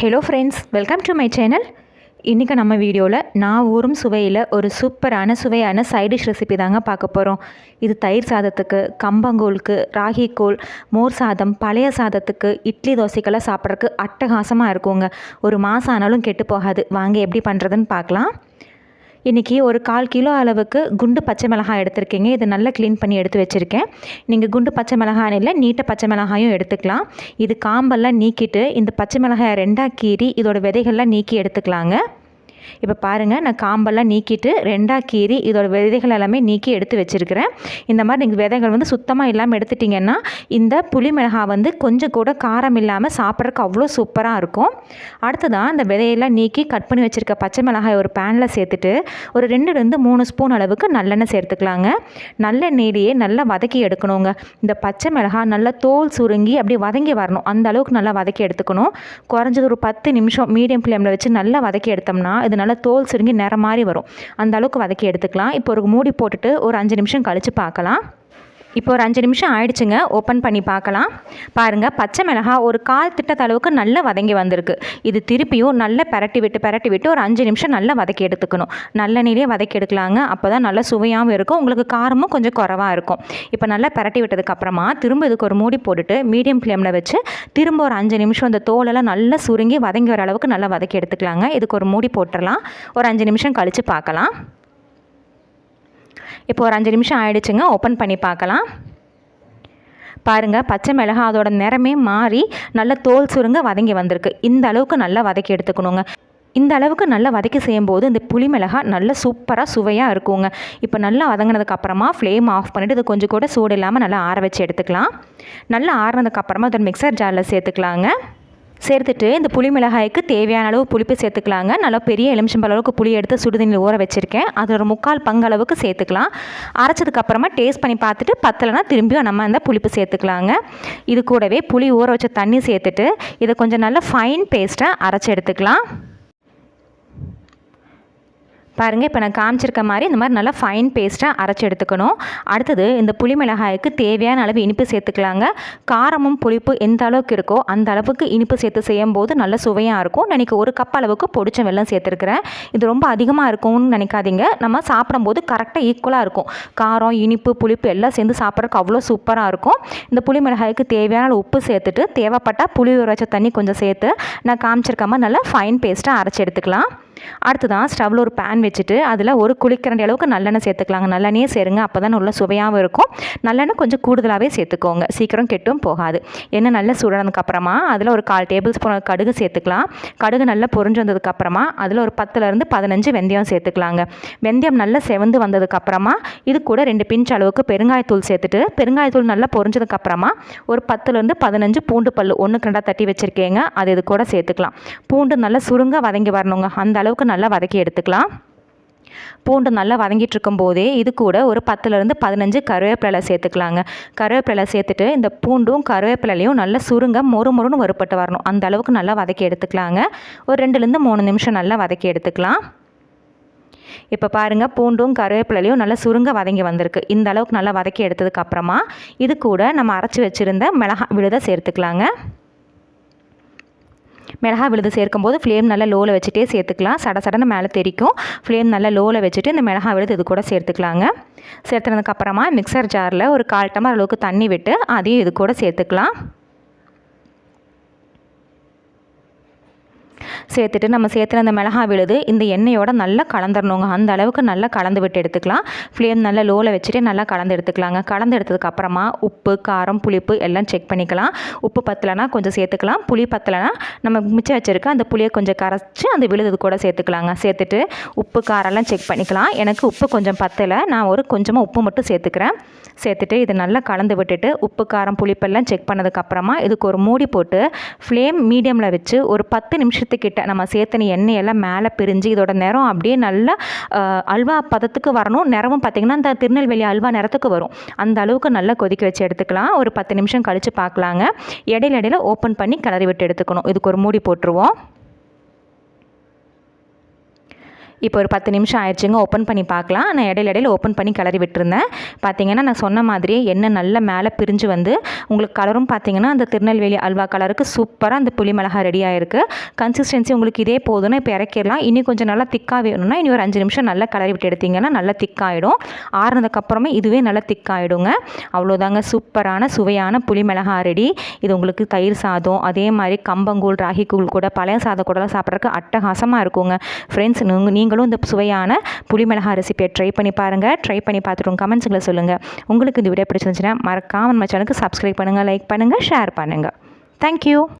Hello friends welcome to my channel இன்றைக்கி நம்ம வீடியோவில் நான் ஊறும் சுவையில் ஒரு சூப்பரான சுவையான சைடிஷ் ரெசிபி தாங்க பார்க்க போகிறோம் இது தயிர் சாதத்துக்கு கம்பங்கூழுக்கு ராகிக்கூழ் மோர் சாதம் பழைய சாதத்துக்கு இட்லி தோசைக்கெல்லாம் சாப்பிட்றதுக்கு அட்டகாசமாக இருக்குங்க. ஒரு மாதம் ஆனாலும் கெட்டு போகாது. வாங்க எப்படி பண்ணுறதுன்னு பார்க்கலாம். இன்றைக்கி ஒரு கால் கிலோ அளவுக்கு குண்டு பச்சை மிளகாய் எடுத்திருக்கீங்க. இதை நல்லா க்ளீன் பண்ணி எடுத்து வச்சுருக்கேன். நீங்கள் குண்டு பச்சை மிளகாய் இல்லை நீட்ட பச்சை மிளகாயும் எடுத்துக்கலாம். இது காம்பெல்லாம் நீக்கிட்டு இந்த பச்சை மிளகாயை ரெண்டாக கீறி இதோட விதைகள்லாம் நீக்கி எடுத்துக்கலாங்க. இப்போ பாருங்கள் நான் காம்பெல்லாம் நீக்கிட்டு ரெண்டாக கீறி இதோட விதைகள் எல்லாமே நீக்கி எடுத்து வச்சுருக்கிறேன். இந்த மாதிரி நீங்கள் விதைகள் வந்து சுத்தமாக இல்லாமல் எடுத்துட்டிங்கன்னா இந்த புளி மிளகாய் வந்து கொஞ்சம் கூட காரம் இல்லாமல் சாப்பிட்றதுக்கு அவ்வளோ சூப்பராக இருக்கும். அடுத்ததான் இந்த விதையெல்லாம் நீக்கி கட் பண்ணி வச்சுருக்க பச்சை மிளகாய் ஒரு பேனில் சேர்த்துட்டு ஒரு ரெண்டுலேருந்து மூணு ஸ்பூன் அளவுக்கு நல்லெண்ணெய் சேர்த்துக்கலாங்க. நல்லெண்ணெயிலேயே நல்லா வதக்கி எடுக்கணுங்க. இந்த பச்சை மிளகாய் நல்லா தோல் சுருங்கி அப்படி வதங்கி வரணும். அந்த அளவுக்கு நல்லா வதக்கி எடுத்துக்கணும். குறைஞ்சது ஒரு பத்து நிமிஷம் மீடியம் ஃப்ளேமில் வச்சு நல்லா வதக்கி எடுத்தோம்னா அது நல்லா தோல் சுருங்கி நிறம் மாதிரி வரும். அந்த அளவுக்கு வதக்கி எடுத்துக்கலாம். இப்போ ஒரு மூடி போட்டுட்டு ஒரு அஞ்சு நிமிஷம் கழித்து பார்க்கலாம். இப்போ ஒரு அஞ்சு நிமிஷம் ஆயிடுச்சுங்க. ஓப்பன் பண்ணி பார்க்கலாம். பாருங்கள் பச்சை மிளகாய் ஒரு கால் திட்டத்த அளவுக்கு நல்லா வதங்கி வந்திருக்கு. இது திருப்பியும் நல்லா பரட்டி விட்டு பரட்டி விட்டு ஒரு அஞ்சு நிமிஷம் நல்லா வதக்கி எடுத்துக்கணும். நல்லெண்ணெயிலே வதக்கி எடுக்கலாங்க. அப்போ தான் நல்லா சுவையாகவும் இருக்கும். உங்களுக்கு காரமும் கொஞ்சம் குறவாக இருக்கும். இப்போ நல்லா பரட்டி விட்டதுக்கப்புறமா திரும்ப இதுக்கு ஒரு மூடி போட்டுட்டு மீடியம் ஃப்ளேமில் வச்சு திரும்ப ஒரு அஞ்சு நிமிஷம் அந்த தோலெல்லாம் நல்லா சுருங்கி வதங்கி வர அளவுக்கு நல்லா வதக்கி எடுத்துக்கலாங்க. இதுக்கு ஒரு மூடி போட்டுடலாம். ஒரு அஞ்சு நிமிஷம் கழித்து பார்க்கலாம். இப்போ ஒரு அஞ்சு நிமிஷம் ஆயிடுச்சுங்க ஓப்பன் பண்ணி பார்க்கலாம். பாருங்கள் பச்சை மிளகா அதோட நிறமே மாறி நல்ல தோல் சுருங்க வதங்கி வந்திருக்கு. இந்த அளவுக்கு நல்லா வதக்கி எடுத்துக்கணுங்க. இந்த அளவுக்கு நல்லா வதக்கி செய்யும்போது இந்த புளி மிளகாய் நல்ல சூப்பராக சுவையாக இருக்குங்க. இப்போ நல்லா வதங்கினதுக்கப்புறமா ஃப்ளேம் ஆஃப் பண்ணிவிட்டு இது கொஞ்சம் கூட சூடு இல்லாமல் நல்லா ஆற வச்சு எடுத்துக்கலாம். நல்லா ஆறினதுக்கப்புறமா அதை மிக்சர் ஜாரில் சேர்த்துக்கலாங்க. சேர்த்துட்டு இந்த புளி மிளகாய்க்கு தேவையான அளவு புளிப்பு சேர்த்துக்கலாங்க. நல்லா பெரிய எலுமிச்சம்பழ அளவுக்கு புளி எடுத்து சுடுதண்ணியில் ஊற வச்சுருக்கேன். அது ஒரு முக்கால் பங்கு அளவுக்கு சேர்த்துக்கலாம். அரைச்சதுக்கப்புறமா டேஸ்ட் பண்ணி பார்த்துட்டு பத்தலைனா திரும்பியும் நம்ம அந்த புளிப்பு சேர்த்துக்கலாங்க. இது கூடவே புளி ஊற வச்ச தண்ணி சேர்த்துட்டு இதை கொஞ்சம் நல்லா ஃபைன் பேஸ்ட்டாக அரைச்சி எடுத்துக்கலாம். பாருங்கள் இப்போ நான் காமிச்சிருக்க மாதிரி இந்த மாதிரி நல்லா ஃபைன் பேஸ்ட்டாக அரைச்சி எடுத்துக்கணும். அடுத்தது இந்த புளி மிளகாய்க்கு தேவையான அளவு இனிப்பு சேர்த்துக்கலாங்க. காரமும் புளிப்பு எந்த அளவுக்கு இருக்கோ அந்த அளவுக்கு இனிப்பு சேர்த்து செய்யும் போது நல்ல சுவையாக இருக்கும். நான் இன்றைக்கி ஒரு கப் அளவுக்கு பொடிச்ச வெள்ளம் சேர்த்துருக்குறேன். இது ரொம்ப அதிகமாக இருக்கும்னு நினைக்காதீங்க. நம்ம சாப்பிடும்போது கரெக்டாக ஈக்குவலாக இருக்கும். காரம் இனிப்பு புளிப்பு எல்லாம் சேர்ந்து சாப்பிட்றதுக்கு அவ்வளோ சூப்பராக இருக்கும். இந்த புளி மிளகாய்க்கு தேவையான உப்பு சேர்த்துட்டு தேவைப்பட்டால் புளி உரைச்ச தண்ணி கொஞ்சம் சேர்த்து நான் காமிச்சிருக்காமல் நல்லா ஃபைன் பேஸ்ட்டாக அரைச்சி எடுத்துக்கலாம். அடுத்ததான் ஸ்டவ்வில் ஒரு பேன் வச்சுட்டு அதில் ஒரு குளிக்கரண்டி அளவுக்கு நல்லெண்ணெய் சேர்த்துக்கலாங்க. நல்லெண்ணெயே சேருங்க. அப்போ தான் நல்ல சுவையாகவும் இருக்கும். நல்லெண்ணெய் கொஞ்சம் கூடுதலாகவே சேர்த்துக்கோங்க. சீக்கிரம் கெட்டும் போகாது. எண்ணெய் நல்லா சுடனதுக்கப்புறமா அதில் ஒரு கால் டேபிள் ஸ்பூன் கடுகு சேர்த்துக்கலாம். கடுகு நல்லா பொரிஞ்சு வந்ததுக்கப்புறமா அதில் ஒரு பத்துலேருந்து பதினஞ்சு வெந்தயம் சேர்த்துக்கலாங்க. வெந்தயம் நல்லா செவந்து வந்ததுக்கப்புறமா இது கூட ரெண்டு பிஞ்ச் அளவுக்கு பெருங்காயத்தூள் சேர்த்துட்டு பெருங்காயத்தூள் நல்லா பொரிஞ்சதுக்கப்புறமா ஒரு பத்துலேருந்து பதினஞ்சு பூண்டு பல் ஒன்று ரெண்டாக தட்டி வச்சுருக்கேங்க. அது இது கூட சேர்த்துக்கலாம். பூண்டு நல்லா சுருங்க வதங்கி வரணுங்க. அந்த அளவுக்கு நல்லா வதக்கி எடுத்துக்கலாம். பூண்டு நல்லா வதங்கிட்டு போதே இது கூட ஒரு பத்துலேருந்து பதினஞ்சு கருவேப்பிலை சேர்த்துக்கலாங்க. கருவேப்பிலை சேர்த்துட்டு இந்த பூண்டும் கருவேப்பிலையும் நல்லா சுருங்க மொறு மொறுன்னு வறுப்பட்டு வரணும். அந்த அளவுக்கு நல்லா வதக்கி எடுத்துக்கலாங்க. ஒரு ரெண்டுலேருந்து மூணு நிமிஷம் நல்லா வதக்கி எடுத்துக்கலாம். இப்போ பாருங்கள் பூண்டும் கருவேப்பிலையும் நல்லா சுருங்க வதங்கி வந்திருக்கு. இந்த அளவுக்கு நல்லா வதக்கி எடுத்ததுக்கப்புறமா இது கூட நம்ம அரைச்சி வச்சுருந்த மிளகா விழுதை சேர்த்துக்கலாங்க. மிளகா விழுது சேர்க்கும்போது ஃப்ளேம் நல்லா லோவில் வச்சுட்டே சேர்த்துக்கலாம். சட சடன்னு மேலே தெரிக்கும். ஃப்ளேம் நல்லா லோவில் வச்சுட்டு இந்த மிளகா விழுது இது கூட சேர்த்துக்கலாங்க. சேர்த்துனதுக்கப்புறமா மிக்சர் ஜாரில் ஒரு கால் டம்ளர் அளவுக்கு தண்ணி விட்டு அதையும் இது கூட சேர்த்துக்கலாம். சேர்த்துட்டு நம்ம சேர்த்துன அந்த மிளகா விழுது இந்த எண்ணெயோட நல்லா கலந்துடணுங்க அந்த அளவுக்கு நல்லா கலந்து விட்டு எடுத்துக்கலாம். ஃப்ளேம் நல்லா லோவில் வச்சுட்டு நல்லா கலந்து எடுத்துக்கலாங்க. கலந்து எடுத்ததுக்கப்புறமா உப்பு காரம் புளிப்பு எல்லாம் செக் பண்ணிக்கலாம். உப்பு பத்தலைனா கொஞ்சம் சேர்த்துக்கலாம். புளி பத்தலைனா நம்ம மிச்சம் வச்சுருக்க அந்த புளியை கொஞ்சம் கரைச்சி அந்த விழுது கூட சேர்த்துக்கலாங்க. சேர்த்துட்டு உப்பு காரம்லாம் செக் பண்ணிக்கலாம். எனக்கு உப்பு கொஞ்சம் பத்தலை. நான் ஒரு கொஞ்சமாக உப்பு மட்டும் சேர்த்துக்கிறேன். சேர்த்துட்டு இது நல்லா கலந்து விட்டுட்டு உப்பு காரம் புளிப்பெல்லாம் செக் பண்ணதுக்கப்புறமா இதுக்கு ஒரு மூடி போட்டு ஃப்ளேம் மீடியமில் வச்சு ஒரு பத்து நிமிஷத்துக்கிட்ட நம்ம சேர்த்தன எண்ணெயெல்லாம் மேலே பிரிஞ்சு இதோட நிறம் அப்படியே நல்லா அல்வா பதத்துக்கு வரணும். நிறமும் பார்த்திங்கன்னா அந்த திருநெல்வேலி அல்வா நிறத்துக்கு வரும். அந்த அளவுக்கு நல்லா கொதிக்க வச்சு எடுத்துக்கலாம். ஒரு பத்து நிமிஷம் கழித்து பார்க்கலாங்க. இடையில இடையில ஓப்பன் பண்ணி கிளறி விட்டு எடுத்துக்கணும். இதுக்கு ஒரு மூடி போட்டுருவோம். இப்போ ஒரு பத்து நிமிஷம் ஆயிடுச்சுங்க ஓப்பன் பண்ணி பார்க்கலாம். நான் இடையில இடையில ஓப்பன் பண்ணி கிளறி விட்டுருந்தேன். பார்த்தீங்கன்னா நான் சொன்ன மாதிரியே எண்ணெய் நல்லா மேலே பிரிஞ்சு வந்து உங்களுக்கு கலரும் பார்த்தீங்கன்னா அந்த திருநெல்வேலி அல்வா கலருக்கு சூப்பராக அந்த புளி மிளகா ரெடி ஆயிருக்கு. கன்சிஸ்டன்சி உங்களுக்கு இதே போதும்னா இப்போ இறக்கிடலாம். இனி கொஞ்சம் நல்லா திக்காக வேணும்னா இனி ஒரு அஞ்சு நிமிஷம் நல்லா கிளறி விட்டு எடுத்தீங்கன்னா நல்லா திக்காயிடும் ஆறுனதுக்கப்புறமே இதுவே நல்லா திக்காயிடுங்க அவ்வளோதாங்க சூப்பரான சுவையான புளி மிளகா ரெடி இது உங்களுக்கு தயிர் சாதம் அதே மாதிரி கம்பங்கூழ் ராகி கூழ் கூட பழைய சாதம் கூடலாம் சாப்பிட்றதுக்கு அட்டகாசமாக இருக்குங்க. ஃப்ரெண்ட்ஸ் நீங்கள் நீங்களும் இந்த சுவையான புளி மிளகா ரெசிபியை ட்ரை பண்ணி பாருங்கள் ட்ரை பண்ணி பார்த்துட்டு உங்கள் கமெண்ட்ஸுங்களை சொல்லுங்கள் உங்களுக்கு இந்த வீடியோ பிடிச்சிருந்துச்சுன்னா மறக்காமல் நம்ம சேனலுக்கு சப்ஸ்கிரைப் பண்ணுங்கள் லைக் பண்ணுங்கள் ஷேர் பண்ணுங்கள் தேங்க்யூ